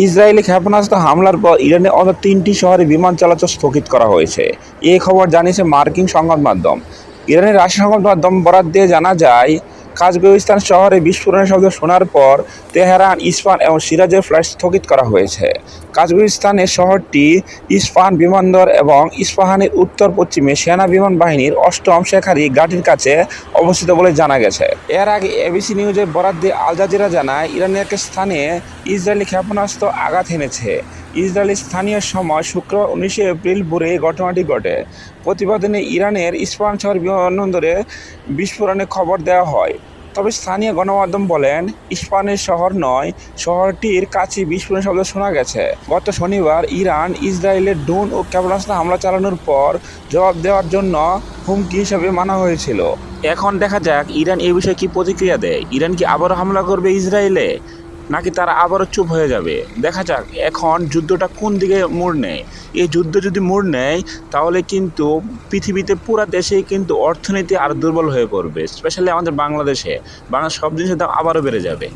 Israeli ক্ষেপণাস্ত্র হামলার পর ইরানে অন্তত তিনটি শহরে বিমান চলাচল স্থগিত করা হয়েছে। এই খবর জানিয়েছে মার্কিন সংবাদ মাধ্যম। ইরানের রাষ্ট্রীয় সংবাদ মাধ্যম বরাদ দিয়ে জানা যায় কাজগিস্তান শহরে বিস্ফোরণের শব্দ শোনার পর তেহরান, ইস্পান এবং সিরাজের ফ্লাইট স্থগিত করা হয়েছে। কাজগিস্তানের শহরটি ইস্পাহান বিমানবন্দর এবং ইস্পাহানের উত্তর পশ্চিমে সেনা বিমান বাহিনীর অষ্টম শেখারি ঘাটির কাছে অবস্থিত বলে জানা গেছে। এর আগে এবিসি নিউজের বরাদ দিয়ে আল জাজিরা জানায়, ইরানের স্থানে ইসরায়েলি ক্ষেপণাস্ত্র আঘাত এনেছে ইসরায়েলি স্থানীয় সময় শুক্রবার উনিশে এপ্রিল ভোরে ঘটনাটি ঘটে। প্রতিবেদনে ইরানের ইস্পাহান শহর বিমানবন্দরে বিস্ফোরণের খবর দেওয়া হয়। তবে স্থানীয় গণমাধ্যম বলেন, ইস্পানের শহর নয়, শহরটির কাছে বিস্ফোরণ শব্দ শোনা গেছে। গত শনিবার ইরান ইসরায়েলের ড্রোন ও ক্ষেপণাস্ত্র হামলা চালানোর পর জবাব দেওয়ার জন্য হুমকি হিসেবে মানা হয়েছিল। এখন দেখা যাক ইরান এ বিষয়ে কি প্রতিক্রিয়া দেয়। ইরান কি আবারও হামলা করবে ইসরায়েলে? নাকি তারা আবারও চুপ হয়ে যাবে? দেখা যাক, এখন যুদ্ধটা কোন দিকে মোড় নেয়? এই যুদ্ধ যদি মোড় নেয়, তাহলে কিন্তু পৃথিবীতে পুরা দেশেই কিন্তু অর্থনীতি আর দুর্বল হয়ে পড়বে স্পেশালি আমাদের বাংলাদেশে। বাংলা সব জিনিসের দাম আবারও বেড়ে যাবে।